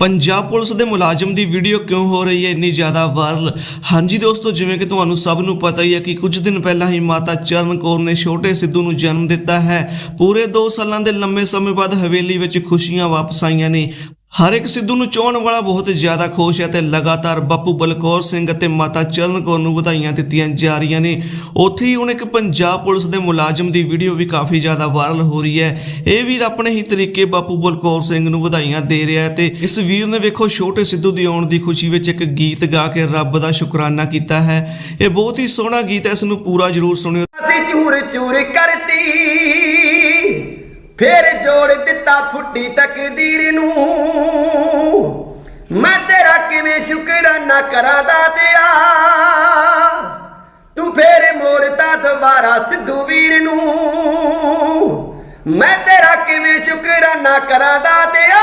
Punjab police ਦੇ ਮੁਲਾਜ਼ਮ ਦੀ video ਕਿਉਂ ਹੋ ਰਹੀ ਹੈ? ਇੰਨੀ ਜ਼ਿਆਦਾ ਵਾਇਰਲ। ਹਾਂਜੀ ਦੋਸਤੋ, ਜਿਵੇਂ ਕਿ ਤੁਹਾਨੂੰ ਸਭ ਨੂੰ ਪਤਾ ਹੀ ਹੈ ਕਿ ਕੁਝ ਦਿਨ ਪਹਿਲਾਂ ਹੀ ਮਾਤਾ ਚਰਨ ਕੌਰ ਨੇ ਛੋਟੇ ਸਿੱਧੂ ਨੂੰ ਜਨਮ ਦਿੱਤਾ ਹੈ। ਪੂਰੇ 2 ਸਾਲਾਂ ਦੇ ਲੰਮੇ ਸਮੇਂ ਬਾਅਦ ਹਵੇਲੀ ਵਿੱਚ ਖੁਸ਼ੀਆਂ ਵਾਪਸ ਆਈਆਂ ਨੇ। ਹਰ ਇੱਕ ਸਿੱਧੂ ਨੂੰ ਚਾਹਣ ਵਾਲਾ ਬਹੁਤ ਜ਼ਿਆਦਾ ਖੁਸ਼ ਹੈ ਤੇ ਲਗਾਤਾਰ ਬਾਪੂ ਬਲਕੌਰ ਸਿੰਘ ਅਤੇ ਮਾਤਾ ਚਰਨ ਕੌਰ ਨੂੰ ਵਧਾਈਆਂ ਦਿੱਤੀਆਂ ਜਾ ਰਹੀਆਂ ਨੇ। ਉੱਥੇ ਹੀ ਹੁਣ ਇੱਕ ਪੰਜਾਬ ਪੁਲਿਸ ਦੇ ਮੁਲਾਜ਼ਮ ਦੀ ਵੀਡੀਓ ਵੀ ਕਾਫੀ ਜ਼ਿਆਦਾ ਵਾਇਰਲ ਹੋ ਰਹੀ ਹੈ। ਇਹ ਵੀਰ ਆਪਣੇ ਹੀ ਤਰੀਕੇ ਬਾਪੂ ਬਲਕੌਰ ਸਿੰਘ ਨੂੰ ਵਧਾਈਆਂ ਦੇ ਰਿਹਾ ਹੈ ਤੇ ਇਸ ਵੀਰ ਨੇ ਵੇਖੋ ਛੋਟੇ ਸਿੱਧੂ ਦੀ ਆਉਣ ਦੀ ਖੁਸ਼ੀ ਵਿੱਚ ਇੱਕ ਗੀਤ ਗਾ ਕੇ ਰੱਬ ਦਾ ਸ਼ੁਕਰਾਨਾ ਕੀਤਾ ਹੈ। ਇਹ ਬਹੁਤ ਹੀ ਸੋਹਣਾ ਗੀਤ ਹੈ, ਇਸ ਨੂੰ ਪੂਰਾ ਜ਼ਰੂਰ ਸੁਣਿਓ। ਅਸੀਂ ਚੂਰ ਚੂਰ ਕਰਤੀ ਫੇਰ ਜੋੜ ਦਿੱਤਾ ਫੁੱਟੀ ਤਕਦੀਰ ਨੂੰ। ਮੈਂ ਤੇਰਾ ਕਿਵੇਂ ਸ਼ੁਕਰਾਨਾ ਕਰਾਂ ਦਾਤਿਆ ਤੂੰ ਫੇਰ ਮੋੜਤਾ ਦੁਬਾਰਾ ਸਿੱਧੂ ਵੀਰ ਨੂੰ। ਮੈਂ ਤੇਰਾ ਕਿਵੇਂ ਸ਼ੁਕਰਾਨਾ ਕਰਾਂ ਦਾਤਿਆ